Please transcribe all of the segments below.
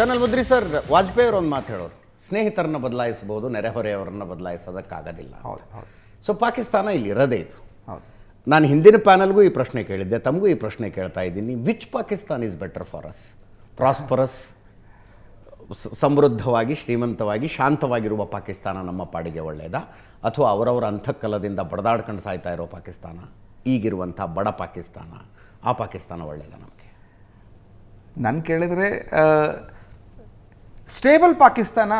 Kernel Mudri sir Vajpayee ಅವರು ಒಂದು ಮಾತು ಹೇಳೋರು. ಸ್ನೇಹಿತರನ್ನ ಬದಲಾಯಿಸಬಹುದು ನೆರೆಹೊರೆಯವರನ್ನ ಬದಲಾಯಿಸೋದಕ್ಕಾಗೋದಿಲ್ಲ. ಸೊ ಪಾಕಿಸ್ತಾನ ಇಲ್ಲಿ ಇರೋದೇ ಇದು ನಾನು ಹಿಂದಿನ ಪ್ಯಾನಲ್ಗೂ ಈ ಪ್ರಶ್ನೆ ಕೇಳಿದ್ದೆ ತಮಗೂ ಈ ಪ್ರಶ್ನೆ ಕೇಳ್ತಾ ಇದ್ದೀನಿ. Which Pakistan is better for us prosperous ಸಮೃದ್ಧವಾಗಿ ಶ್ರೀಮಂತವಾಗಿ ಶಾಂತವಾಗಿರುವ ಪಾಕಿಸ್ತಾನ ನಮ್ಮ ಪಾಡಿಗೆ ಒಳ್ಳೆಯದಾ ಅಥವಾ ಅವರವರ ಅಂತಃಕಲದಿಂದ ಬಡದಾಡ್ಕೊಂಡು ಸಾಯ್ತಾ ಇರೋ ಪಾಕಿಸ್ತಾನ? ಈಗಿರುವಂಥ ಬಡ ಪಾಕಿಸ್ತಾನ ಆ ಪಾಕಿಸ್ತಾನ ಒಳ್ಳೆಯದ ನಮಗೆ? ನಾನು ಕೇಳಿದರೆ ಸ್ಟೇಬಲ್ ಪಾಕಿಸ್ತಾನ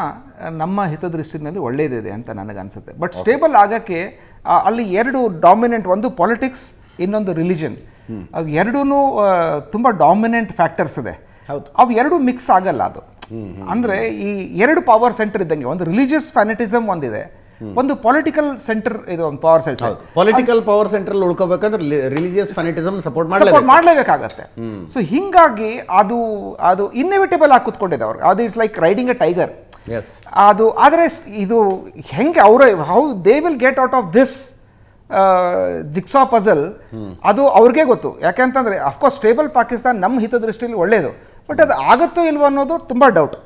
ನಮ್ಮ ಹಿತದೃಷ್ಟಿನಲ್ಲಿ ಒಳ್ಳೆಯದಿದೆ ಅಂತ ನನಗನ್ಸುತ್ತೆ. ಬಟ್ ಸ್ಟೇಬಲ್ ಆಗೋಕ್ಕೆ ಅಲ್ಲಿ ಎರಡು ಡಾಮಿನೆಂಟ್ ಒಂದು ಪಾಲಿಟಿಕ್ಸ್ ಇನ್ನೊಂದು ರಿಲಿಜನ್. ಅವು ಎರಡೂ ತುಂಬ ಡಾಮಿನೆಂಟ್ ಫ್ಯಾಕ್ಟರ್ಸ್ ಇದೆ. ಹೌದು. ಅವು ಎರಡು ಮಿಕ್ಸ್ ಆಗಲ್ಲ ಅದು. ಅಂದರೆ ಈ ಎರಡು ಪವರ್ ಸೆಂಟರ್ ಇದ್ದಂಗೆ ಒಂದು ರಿಲಿಜಿಯಸ್ ಫ್ಯಾನಿಟಿಸಮ್ ಒಂದಿದೆ. ಒಂದು ಪೊಲಿಟಿಕಲ್ ಸೆಂಟರ್ ಇದು ಒಂದು power centre political power centre ಉಳ್ಕೋಬೇಕಂದ್ರೆ religious fanaticism support support ಮಾಡಲೇಬೇಕು. ಮಾಡಲೇಬೇಕಾಗತ್ತೆ. ಸೊ ಹಿಂಗಾಗಿ ಅದು ಅದು ಇನ್ನೆವಿಟೇಬಲ್ ಆಗಿ ಕುತ್ಕೊಂಡಿದೆ ಅವ್ರಿಗೆ ಅದು it's like riding a tiger yes ಅದು ಆದರೆ ಇದು ಹೆಂಗೆ ಅವರ how they will get out of this jigsaw puzzle ಅದು ಅವ್ರಿಗೆ ಗೊತ್ತು. ಯಾಕೆಂತಂದ್ರೆ ಅಫ್ಕೋರ್ಸ್ ಸ್ಟೇಬಲ್ ಪಾಕಿಸ್ತಾನ್ ನಮ್ಮ ಹಿತದೃಷ್ಟಿಯಲ್ಲಿ ಒಳ್ಳೆಯದು ಬಟ್ ಅದು ಆಗುತ್ತೋ ಇಲ್ವೋ ಅನ್ನೋದು ತುಂಬ ಡೌಟ್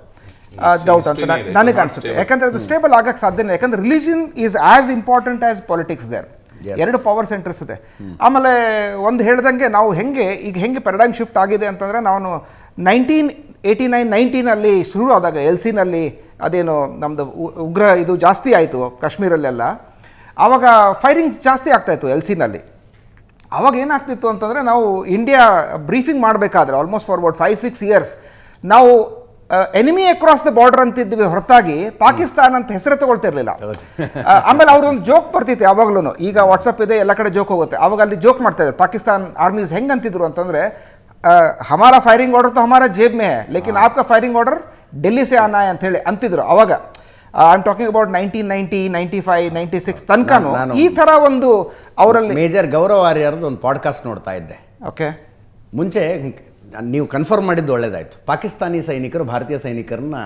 ಡೌಟ್ ಅಂತ ನನ್- ನನಗೆ ಕಾಣಿಸುತ್ತೆ ಯಾಕಂದ್ರೆ ಅದು ಸ್ಟೇಬಲ್ ಆಗಕ್ಕೆ ಸಾಧ್ಯನೇ ಯಾಕಂದ್ರೆ religion is as important as politics there ಎರಡು ಪವರ್ ಸೆಂಟರ್ಸ್ ಇದೆ. ಆಮೇಲೆ ಒಂದು ಹೇಳ್ದಂಗೆ ನಾವು ಹೆಂಗೆ ಈಗ ಹೆಂಗೆ ಪ್ಯಾರಡೈಮ್ ಶಿಫ್ಟ್ ಆಗಿದೆ ಅಂತಂದ್ರೆ ನಾನು ನೈನ್ಟೀನ್ ಏಯ್ಟಿ ನೈನ್ ನೈನ್ಟೀನಲ್ಲಿ ಶುರು ಆದಾಗ ಎಲ್ ಸಿನಲ್ಲಿ ಅದೇನು ನಮ್ಮದು ಉಗ್ರ ಇದು ಜಾಸ್ತಿ ಆಯಿತು ಕಾಶ್ಮೀರಲ್ಲೆಲ್ಲ. ಆವಾಗ ಫೈರಿಂಗ್ ಜಾಸ್ತಿ ಆಗ್ತಾಯಿತ್ತು ಎಲ್ ಸಿನಲ್ಲಿ ಅವಾಗ ಏನಾಗ್ತಿತ್ತು ಅಂತಂದರೆ ನಾವು ಇಂಡಿಯಾ ಬ್ರೀಫಿಂಗ್ ಮಾಡಬೇಕಾದ್ರೆ almost for about five six years ನಾವು ಎನಿಮಿ ಅಕ್ರಾಸ್ ದ ಬಾರ್ಡರ್ ಅಂತಿದ್ವಿ ಹೊರತಾಗಿ ಪಾಕಿಸ್ತಾನ ಅಂತ ಹೆಸರು ತಗೊಳ್ತಿರ್ಲಿಲ್ಲ. ಇರಲಿಲ್ಲ ಆಮೇಲೆ ಅವ್ರೊಂದು ಜೋಕ್ ಬರ್ತಿತ್ತು ಯಾವಾಗ್ಲೂ ಈಗ ವಾಟ್ಸಪ್ ಇದೆ ಎಲ್ಲ ಕಡೆ ಜೋಕ್ ಹೋಗುತ್ತೆ. ಅವಾಗ ಅಲ್ಲಿ ಜೋಕ್ ಮಾಡ್ತಾ ಇದ್ದಾರೆ ಪಾಕಿಸ್ತಾನ್ ಆರ್ಮೀಸ್ ಹೆಂಗ್ ಅಂತಿದ್ರು ಅಂತಂದ್ರೆ ಹಮಾರ ಫೈರಿಂಗ್ ಆರ್ಡರ್ ತೋ ಹಮಾರಾ ಜೇಬ್ ಮೇ ಹೈ. ಲೇಕಿನ್ ಆಪ್ಕಾ ಫೈರಿಂಗ್ ಆರ್ಡರ್ ಡೆಲ್ಲಿ ಸೇ ಆನಾ ಅಂತ ಹೇಳಿ ಅಂತಿದ್ರು. ಅವಾಗ I am talking about nineteen ninety ninety five ninety six ತನಕನೂ ಈ ತರ ಒಂದು ಅವರಲ್ಲಿ ಮೇಜರ್ ಗೌರವ ಆರ್ಯರದ್ದು ಒಂದು ಪಾಡ್ಕಾಸ್ಟ್ ನೋಡ್ತಾ ಇದ್ದೆ. ಓಕೆ ಮುಂಚೆ ನೀವು ಕನ್ಫರ್ಮ್ ಮಾಡಿದ್ದು ಒಳ್ಳೇದಾಯ್ತು. ಪಾಕಿಸ್ತಾನಿ ಸೈನಿಕರು ಭಾರತೀಯ ಸೈನಿಕರನ್ನ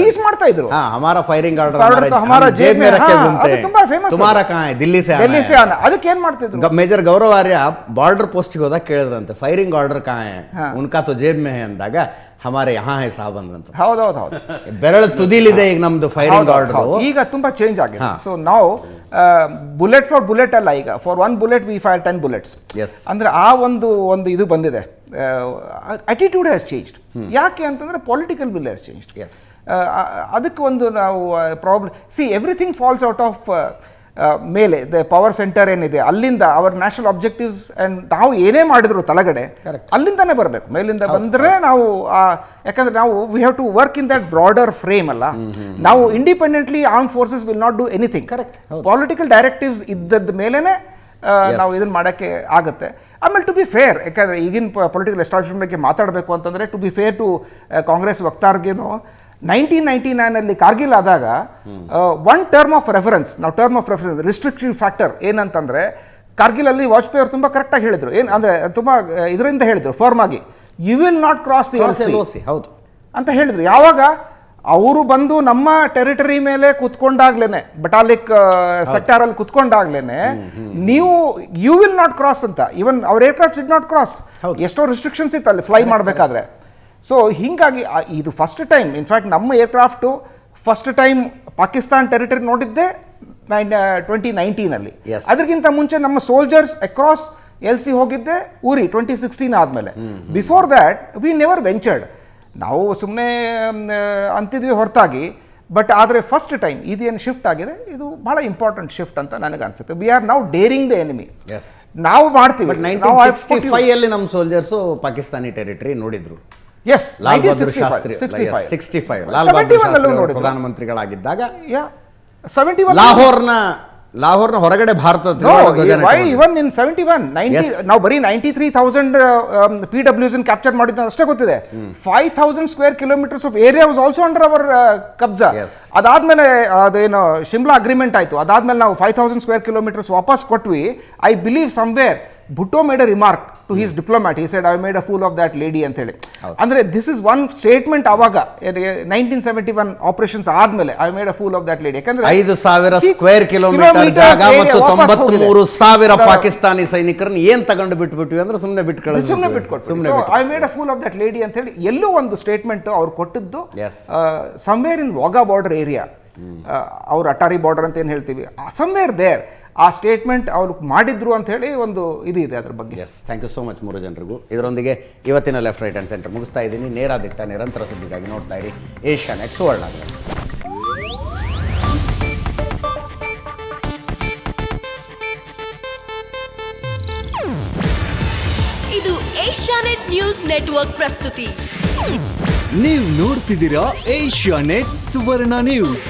ಪೀಸ್ ಮಾಡ್ತಾ ಇದ್ರು. ಹಮಾರ ಫೈರಿಂಗ್ ಆರ್ಡರ್ ಹಮಾರ ಜೇಬ್ ತುಂಬಾ ಫೇಮಸ್ ತುಮಾರ ಕಹಾ ಹೈ ದಿಲ್ಲಿ ಸೆ ದಿಲ್ಲಿ ಸೆ ಅದಕ್ಕೆ ಏನು ಮಾಡ್ತಿದ್ರು? ಮೇಜರ್ ಗೌರವಾರ್ಯ ಬಾರ್ಡರ್ ಪೋಸ್ಟಿಗೆ ಹೋದಾಗ ಕೇಳಿದ್ರಂತೆ ಫೈರಿಂಗ್ ಆರ್ಡರ್ ಕಹಾ ಹೈ? ಉನ್ಕಾ ತೋ ಜೇಬ್ ಮೇ ಅಂದಾಗ ಹಮಾರೆ ಯಹಾ ಹೈ ಸಾಬ್ ಅಂತ ಹೌದೌದು ಹೌದು ಬೆರಳು ತುದಿಲಿದೆ ಈಗ ನಮ್ದು ಫೈರಿಂಗ್ ಆರ್ಡರ್ ಈಗ ತುಂಬಾ ಚೇಂಜ್ ಆಗಿದೆ. ಸೊ ನಾವು ಬುಲೆಟ್ ಫಾರ್ ಬುಲೆಟ್ ಅಲ್ಲ ಈಗ. For one bullet we fire ten bullets yes ಅಂದ್ರೆ ಆ ಒಂದು ಒಂದು ಇದು ಬಂದಿದೆ. ಅಟಿಟ್ಯೂಡ್ ಹ್ಯಾಸ್ ಚೇಂಜ್ಡ್ ಯಾಕೆ ಅಂತಂದ್ರೆ political will has changed yes ಅದಕ್ಕೆ ಒಂದು ನಾವು problem see everything falls out of ಮೇಲೆ ದ ಪವರ್ ಸೆಂಟರ್ ಏನಿದೆ ಅಲ್ಲಿಂದ ಅವರ್ ನ್ಯಾಷನಲ್ ಆಬ್ಜೆಕ್ಟಿವ್ಸ್ ಆ್ಯಂಡ್ ನಾವು ಏನೇ ಮಾಡಿದ್ರು ತಲಗಡೆ ಅಲ್ಲಿಂದನೇ ಬರಬೇಕು. ಮೇಲಿಂದ ಬಂದರೆ ನಾವು ಆ, ಯಾಕಂದ್ರೆ ನಾವು we have to work in that broader frame ಅಲ್ಲ. ನಾವು independently arm forces will not do anything correct political directives ಇದ್ದದ ಮೇಲೇ ನಾವು ಇದನ್ನ ಮಾಡೋಕ್ಕೆ ಆಗುತ್ತೆ. ಆಮೇಲೆ ಟು ಬಿ ಫೇರ್ ಯಾಕಂದರೆ ಈಗಿನ ಪೊಲಿಟಿಕಲ್ ಎಸ್ಟಾಬ್ಲಿಷ್ಮೆಂಟ್ ಬಗ್ಗೆ ಮಾತಾಡಬೇಕು ಅಂತಂದರೆ to be fair to Congress ವಕ್ತಾರ್ಗೇನು nineteen ninety ನೈನಲ್ಲಿ ಕಾರ್ಗಿಲ್ ಆದಾಗ ಒನ್ ಟರ್ಮ್ ಆಫ್ ರೆಫರೆನ್ಸ್ ನಾವು term of reference restrictive factor ಏನಂತಂದರೆ ಕಾರ್ಗಿಲಲ್ಲಿ ವಾಜಪೇಯಿ ಅವರು ತುಂಬ ಕರೆಕ್ಟಾಗಿ ಹೇಳಿದರು. ಏನು ಅಂದರೆ ತುಂಬ ಇದರಿಂದ ಹೇಳಿದರು ಫಾರ್ಮ್ ಆಗಿ. You will not cross the C ಹೌದು. ಅಂತ ಹೇಳಿದ್ರು. ಯಾವಾಗ? ಅವರು ಬಂದು ನಮ್ಮ ಟೆರಿಟರಿ ಮೇಲೆ ಕುತ್ಕೊಂಡಾಗ್ಲೇನೆ ಬಟಾಲಿಕ್ ಸೆಕ್ಟಾರಲ್ಲಿ ಕುತ್ಕೊಂಡಾಗ್ಲೇನೆ ನೀವು ಯು ವಿಲ್ ನಾಟ್ ಕ್ರಾಸ್ ಅಂತ ಇವನ್ ಅವ್ರ ಏರ್ಕ್ರಾಫ್ಟ್ ಡಿಡ್ ನಾಟ್ ಕ್ರಾಸ್ ಎಷ್ಟೋ ರಿಸ್ಟ್ರಿಕ್ಷನ್ಸ್ ಇತ್ತು ಅಲ್ಲಿ ಫ್ಲೈ ಮಾಡಬೇಕಾದ್ರೆ. ಸೊ ಹೀಗಾಗಿ ಇದು ಫಸ್ಟ್ ಟೈಮ್ ಇನ್ಫ್ಯಾಕ್ಟ್ ನಮ್ಮ aircraft first time Pakistan territory ನೋಡಿದ್ದೆ ನೈನ್ ಟ್ವೆಂಟಿ ನೈನ್ಟೀನಲ್ಲಿ. ಅದಕ್ಕಿಂತ ಮುಂಚೆ ನಮ್ಮ ಸೋಲ್ಜರ್ಸ್ ಅಕ್ರಾಸ್ ಎಲ್ ಸಿ ಹೋಗಿದ್ದೆ ಊರಿ ಟ್ವೆಂಟಿ ಸಿಕ್ಸ್ಟೀನ್ ಆದಮೇಲೆ. Before that we never ventured ನಾವು ಸುಮ್ಮನೆ ಅಂತಿದ್ವಿ ಹೊರತಾಗಿ ಬಟ್ ಆದರೆ ಫಸ್ಟ್ ಟೈಮ್ ಇದೇನು ಶಿಫ್ಟ್ ಆಗಿದೆ ಇದು ಬಹಳ ಇಂಪಾರ್ಟೆಂಟ್ ಶಿಫ್ಟ್ ಅಂತ ನನಗೆ ಅನ್ಸುತ್ತೆ. ವಿ ಆರ್ ನಾವು ಡೇರಿಂಗ್ ದ ಎನಿಮಿ ಎಸ್ ನಾವು ಮಾಡ್ತೀವಿ. ನಮ್ಮ ಸೋಲ್ಜರ್ಸು ಪಾಕಿಸ್ತಾನಿ ಟೆರಿಟರಿ ನೋಡಿದ್ರು. Yes Lal Bahadur Shastri sixty five Lal Bahadur Shastri ಅವರು ಪ್ರಧಾನಮಂತ್ರಿಗಳಾಗಿದ್ದಾಗ ಸೆವೆಂಟಿ ಒನ್ ಲಾಹೋರ್ನ ಲಾಹೋರ್ನ ಹೊರಗಡೆ ಭಾರತ ತ್ರಿವರ್ಣ ಧ್ವಜ ವೈ ನೆಟ್ಕೊಂಡು. Even in seventy one ninety. ನಾವು ಬರೀ ನೈಂಟಿ ತ್ರೀ ತೌಸಂಡ್ ಪಿ ಡಬ್ಲ್ಯೂಸ್ ಕ್ಯಾಪ್ಚರ್ ಮಾಡಿದ್ದು ಅಷ್ಟೇ ಗೊತ್ತಿದೆ. Five thousand square kilometres of area was also under our ಕಬ್ಜಾ. ಅದಾದ್ಮೇಲೆ ಅದೇನು ಶಿಮ್ಲಾ ಅಗ್ರಿಮೆಂಟ್ ಆಯ್ತು. ಅದಾದ್ಮೇಲೆ ನಾವು ಫೈವ್ ತೌಸಂಡ್ ಸ್ಕ್ವೇರ್ ಕಿಲೋಮೀಟರ್ಸ್ ವಾಪಸ್ ಕೊಟ್ವಿ. I believe somewhere Bhutto made a remark to his diplomat ಈ side I made a fool of that lady ಅಂತ ಹೇಳಿ. ಅಂದ್ರೆ ದಿಸ್ ಇಸ್ ಒನ್ ಸ್ಟೇಟ್ಮೆಂಟ್ ಅವಾಗ ನೈನ್ಟೀನ್ ಸೆವೆಂಟಿ ಒನ್ ಆಪರೇಷನ್ಸ್ ಆದ್ಮೇಲೆ I made a fool of that lady ಯಾಕಂದ್ರೆ ಐದು ಸಾವಿರ square kilometre ಜಾಗ ಮತ್ತು ತೊಂಬತ್ಮೂರು. ಸಾವಿರ ಪಾಕಿಸ್ತಾನಿ ಸೈನಿಕರನ್ನ ಏನ್ ತಗೊಂಡು ಬಿಟ್ಬಿಟ್ವಿ ಅಂದ್ರೆ ಸುಮ್ಮನೆ ಬಿಟ್ಕೊಳ್ಳಿ ಸುಮ್ಮನೆ ಬಿಟ್ಕೊಡ್ತಾರೆ ಸುಮ್ಮನೆ I made a fool of that lady ಅಂತ ಹೇಳಿ ಎಲ್ಲೋ ಒಂದು ಸ್ಟೇಟ್ಮೆಂಟ್ ಅವ್ರು ಕೊಟ್ಟಿದ್ದು Yes. Somewhere in Wagah border area ಅವ್ರ ಅಟಾರಿ ಬಾರ್ಡರ್ ಅಂತ ಏನು ಹೇಳ್ತೀವಿ? ಸಮ್ವೇರ್ ದೇರ್ ಆ ಸ್ಟೇಟ್ಮೆಂಟ್ ಅವ್ರು ಮಾಡಿದ್ರು ಅಂತ ಹೇಳಿ ಒಂದು ಇದು ಇದೆ ಅದ್ರ ಬಗ್ಗೆ. Yes thank you so much ಮೂರು ಜನರಿಗೂ. ಇದರೊಂದಿಗೆ ಇವತ್ತಿನ ಲೆಫ್ಟ್ ರೈಟ್ ಆ್ಯಂಡ್ ಸೆಂಟರ್ ಮುಗಿಸ್ತಾ ಇದ್ದೀನಿ. ನೇರ ದಿಟ್ಟ ನಿರಂತರ ಸುದ್ದಿಗಾಗಿ ನೋಡ್ತಾ ಇರಿ. Asianet Suvarna news. ಇದು ಏಷ್ಯಾನೆಟ್ ನ್ಯೂಸ್ ನೆಟ್ವರ್ಕ್ ಪ್ರಸ್ತುತಿ. ನೀವು ನೋಡ್ತಿದ್ದೀರಾ ಏಷ್ಯಾ ನೆಟ್ ಸುವರ್ಣ ನ್ಯೂಸ್